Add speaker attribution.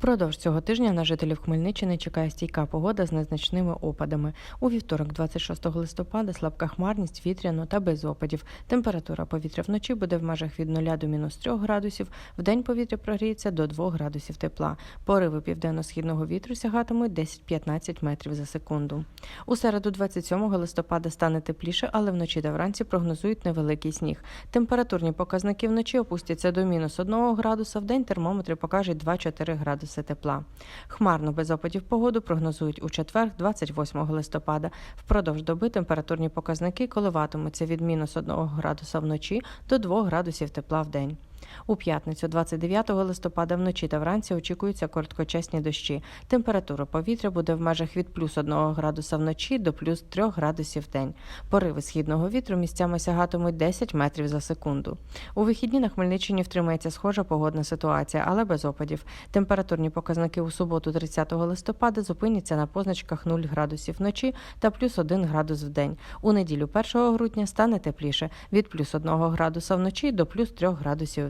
Speaker 1: Впродовж цього тижня на жителів Хмельниччини чекає стійка погода з незначними опадами. У вівторок, 26 листопада, слабка хмарність, вітряно та без опадів. Температура повітря вночі буде в межах від 0 до мінус 3 градусів. В день повітря прогріється до 2 градусів тепла. Пориви південно-східного вітру сягатимуть 10-15 метрів за секунду. У середу, 27 листопада, стане тепліше, але вночі та вранці прогнозують невеликий сніг. Температурні показники вночі опустяться до мінус 1 градуса. В день термометри покажуть 2-4 градуси тепла. Хмарну без опадів погоду прогнозують у четвер, 28 листопада. Впродовж доби температурні показники коливатимуться від мінус 1 градуса вночі до 2 градусів тепла в день. У п'ятницю, 29 листопада, вночі та вранці очікуються короткочасні дощі. Температура повітря буде в межах від плюс 1 градуса вночі до плюс 3 градусів в день. Пориви східного вітру місцями сягатимуть 10 метрів за секунду. У вихідні на Хмельниччині втримається схожа погодна ситуація, але без опадів. Температурні показники у суботу, 30 листопада, зупиняться на позначках 0 градусів вночі та плюс 1 градус в день. У неділю 1 грудня стане тепліше від плюс 1 градуса вночі до плюс 3 градусів